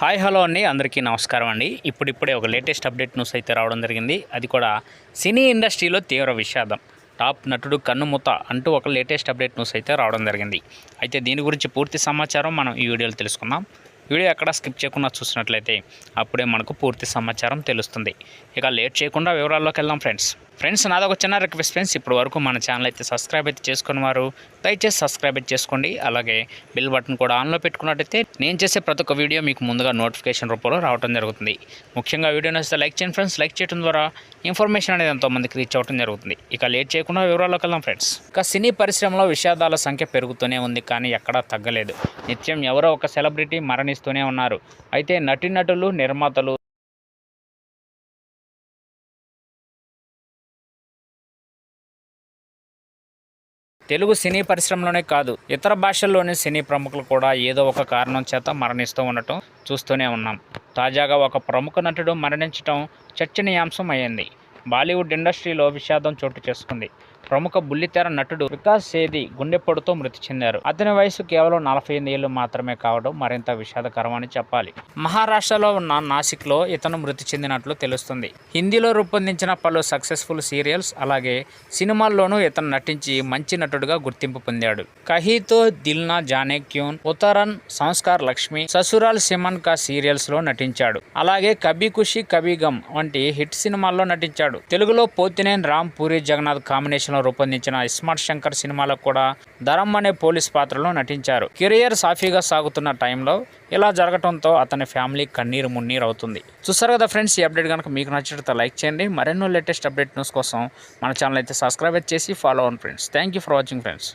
Hi hello అండి. అందరికీ నమస్కారం అండి. ఇప్పుడిప్పుడే ఒక లేటెస్ట్ అప్డేట్ న్యూస్ అయితే రావడం జరిగింది. అది కూడా సినీ ఇండస్ట్రీలో తీవ్ర విషాదం. టాప్ నటుడు కన్నుముత అంటూ ఒక లేటెస్ట్ అప్డేట్ న్యూస్ అయితే రావడం జరిగింది. అయితే దీని గురించి పూర్తి సమాచారం మనం ఈ వీడియోలో తెలుసుకుందాం. వీడియో ఎక్కడ స్కిప్ చేయకుండా చూసినట్లయితే అప్పుడే మనకు పూర్తి సమాచారం తెలుస్తుంది. ఇక లేట్ చేయకుండా వివరాల్లోకి వెళ్దాం ఫ్రెండ్స్. ఫ్రెండ్స్ నాదొక చిన్న రిక్వెస్ట్ ఫ్రెండ్స్. ఇప్పుడు వరకు మన ఛానల్ అయితే సబ్స్క్రైబ్ అయితే చేసుకుని వారు దయచేసి సబ్స్క్రైబ్ అయితే చేసుకోండి. అలాగే బిల్ బటన్ కూడా ఆన్లో పెట్టుకున్నట్టయితే నేను చేసే ప్రతి ఒక్క వీడియో మీకు ముందుగా నోటిఫికేషన్ రూపంలో రావడం జరుగుతుంది. ముఖ్యంగా వీడియో నచ్చితే లైక్ చేయండి ఫ్రెండ్స్. లైక్ చేయడం ద్వారా ఇన్ఫర్మేషన్ అనేది ఎంతోమందికి రీచ్ అవ్వడం జరుగుతుంది. ఇక లేట్ చేయకుండా వివరాల్లోకి వెళ్దాం ఫ్రెండ్స్. ఇక సినీ పరిశ్రమలో విషాదాల సంఖ్య పెరుగుతూనే ఉంది కానీ ఎక్కడా తగ్గలేదు. నిత్యం ఎవరో ఒక సెలబ్రిటీ మరణిస్తూనే ఉన్నారు. అయితే నటీనటులు నిర్మాతలు తెలుగు సినీ పరిశ్రమలోనే కాదు ఇతర భాషల్లోని సినీ ప్రముఖులు కూడా ఏదో ఒక కారణం చేత మరణిస్తూ ఉండటం చూస్తూనే ఉన్నాం. తాజాగా ఒక ప్రముఖ నటుడు మరణించడం చర్చనీయాంశం అయ్యింది. బాలీవుడ్ ఇండస్ట్రీలో విషాదం చోటు చేసుకుంది. ప్రముఖ బుల్లితెర నటుడు వికాస్ సేది గుండెపోటుతో మృతి చెందారు. అతని వయసు కేవలం నలభై ఎనిమిది ఏళ్ళు మాత్రమే కావడం మరింత విషాదకరమని చెప్పాలి. మహారాష్ట్రలో ఉన్న నాసిక్లో ఇతను మృతి చెందినట్లు తెలుస్తుంది. హిందీలో రూపొందించిన పలు సక్సెస్ఫుల్ సీరియల్స్ అలాగే సినిమాల్లోనూ ఇతను నటించి మంచి నటుడుగా గుర్తింపు పొందాడు. కహీతో దిల్నా జానే క్యూన్ ఉత్తరన్ సంస్కార్ లక్ష్మి ససురాల్ సిమన్ కా సీరియల్స్లో నటించాడు. అలాగే కబీ ఖుషి కబీ గమ్ వంటి హిట్ సినిమాల్లో నటించాడు. తెలుగులో పోతినేని రామ్ పూరి జగన్నాథ్ కాంబినేషన్ లో రూపొందించిన ఇస్మార్ట్ శంకర్ సినిమాలో కూడా ధరమ్ అనే పోలీస్ పాత్రలో నటించారు. కెరియర్ సాఫీగా సాగుతున్న టైంలో ఇలా జరగటంతో అతని ఫ్యామిలీ కన్నీరు మున్నీరు అవుతుంది. చూసారు కదా ఫ్రెండ్స్ ఈ అప్డేట్ కనుక మీకు నచ్చినట్లయితే లైక్ చేయండి. మరెన్నో లేటెస్ట్ అప్డేట్ న్యూస్ కోసం మన ఛానల్ అయితే సబ్స్క్రైబ్ చేసి ఫాలో అవ్వండి friends thank you for watching friends